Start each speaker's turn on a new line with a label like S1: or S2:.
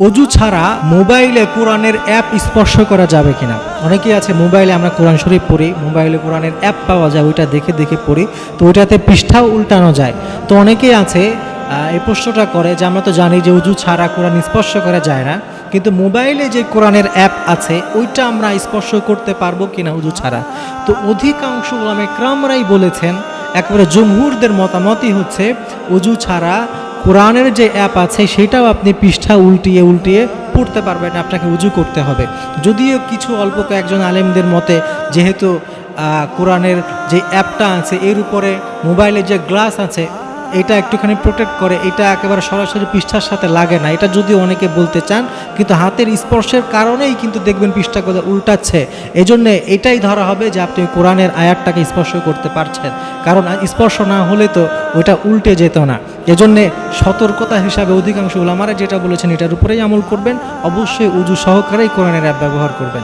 S1: অজু ছাড়া মোবাইলে কোরআনের অ্যাপ স্পর্শ করা যাবে কিনা? অনেকেই আছে মোবাইলে আমরা কোরআন শরীফ পড়ি, মোবাইলে কোরআনের অ্যাপ পাওয়া যায়, ওইটা দেখে দেখে পড়ি, তো ওইটাতে পৃষ্ঠাও উল্টানো যায়। তো অনেকেই আছে এই প্রশ্নটা করে যে আমরা তো জানি যে অজু ছাড়া কোরআন স্পর্শ করা যায় না, কিন্তু মোবাইলে যে কোরআনের অ্যাপ আছে, ওইটা আমরা স্পর্শ করতে পারব কিনা অজু ছাড়া? তো অধিকাংশ ওলামে ক্রামরাই বলেছেন, একেবারে জমহুরদের মতামতই হচ্ছে, অজু ছাড়া কোরআনের যে অ্যাপ আছে সেটাও আপনি পৃষ্ঠা উল্টিয়ে উল্টিয়ে পড়তে পারবেন, আপনাকে উজু করতে হবে। যদিও কিছু অল্প কয়েকজন আলেমদের মতে, যেহেতু কোরআনের যে অ্যাপটা আছে, এর উপরে মোবাইলের যে গ্লাস আছে, এটা একটুখানি প্রোটেক্ট করে, এটা একেবারে সরাসরি পৃষ্ঠার সাথে লাগে না। এটা যদিও অনেকে বলতে চান, কিন্তু হাতের স্পর্শের কারণেই কিন্তু দেখবেন পৃষ্ঠা পৃষ্ঠাগুলো উল্টাচ্ছে। এজন্য এটাই ধরা হবে যে আপনি কোরআনের আয়াতটাকে স্পর্শ করতে পারছেন। কারণ স্পর্শ না হলে তো ওটা উল্টে যেত না। এজন্যে সতর্কতা হিসাবে অধিকাংশ ওলামারা যেটা বলেছেন এটার উপরেই আমল করবেন। অবশ্যই উজু সহকারেই কোরআনের অ্যাপ ব্যবহার করবেন।